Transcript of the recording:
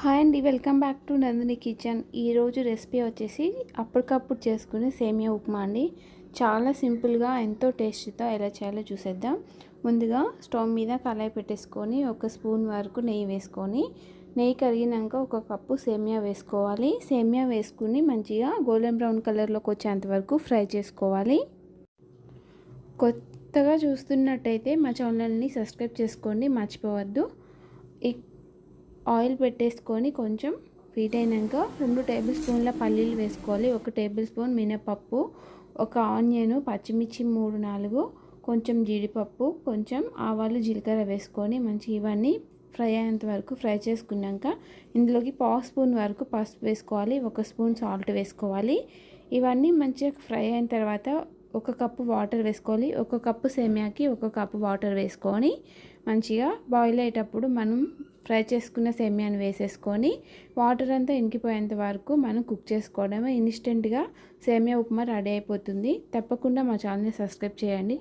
Hi అండి welcome back to Nandini kitchen. ఈరోజు recipe వచ్చేసి అప్పటికప్పుడు చేసుకునే సేమియా ఉప్మా అండి. చాలా సింపుల్గా ఎంతో టేస్ట్తో ఎలా చేయాలో చూసేద్దాం. ముందుగా స్టవ్ మీద కళాయి పెట్టేసుకొని ఒక స్పూన్ వరకు నెయ్యి వేసుకొని నెయ్యి కరిగినాక ఒక కప్పు సేమియా వేసుకోవాలి. సేమియా వేసుకుని మంచిగా గోల్డెన్ బ్రౌన్ కలర్లోకి వచ్చేంత వరకు ఫ్రై చేసుకోవాలి. కొత్తగా చూస్తున్నట్టయితే మా ఛానల్ని సబ్స్క్రైబ్ చేసుకోండి మర్చిపోవద్దు. ఆయిల్ పెట్టేసుకొని కొంచెం హీట్ అయినాక రెండు టేబుల్ స్పూన్ల పల్లీలు వేసుకోవాలి. ఒక టేబుల్ స్పూన్ మినపప్పు ఒక ఆనియన్ పచ్చిమిర్చి మూడు నాలుగు కొంచెం జీడిపప్పు కొంచెం ఆవాలు జీలకర్ర వేసుకొని మంచి ఇవన్నీ ఫ్రై అయ్యేంత వరకు ఫ్రై చేసుకున్నాక ఇందులోకి పావు స్పూన్ వరకు పసుపు వేసుకోవాలి. ఒక స్పూన్ సాల్ట్ వేసుకోవాలి. ఇవన్నీ మంచిగా ఫ్రై అయిన తర్వాత ఒక కప్పు వాటర్ వేసుకోవాలి. ఒక కప్పు సేమియాకి ఒక కప్పు వాటర్ వేసుకొని మంచిగా బాయిల్ అయ్యేటప్పుడు మనం ఫ్రై చేసుకున్న సేమియాని వేసేసుకొని వాటర్ అంతా ఇంకిపోయేంత వరకు మనం కుక్ చేసుకోవడమే. ఇన్స్టెంట్గా సేమియా ఉప్మా రెడీ అయిపోతుంది. తప్పకుండా మా ఛానల్ని సబ్స్క్రైబ్ చేయండి.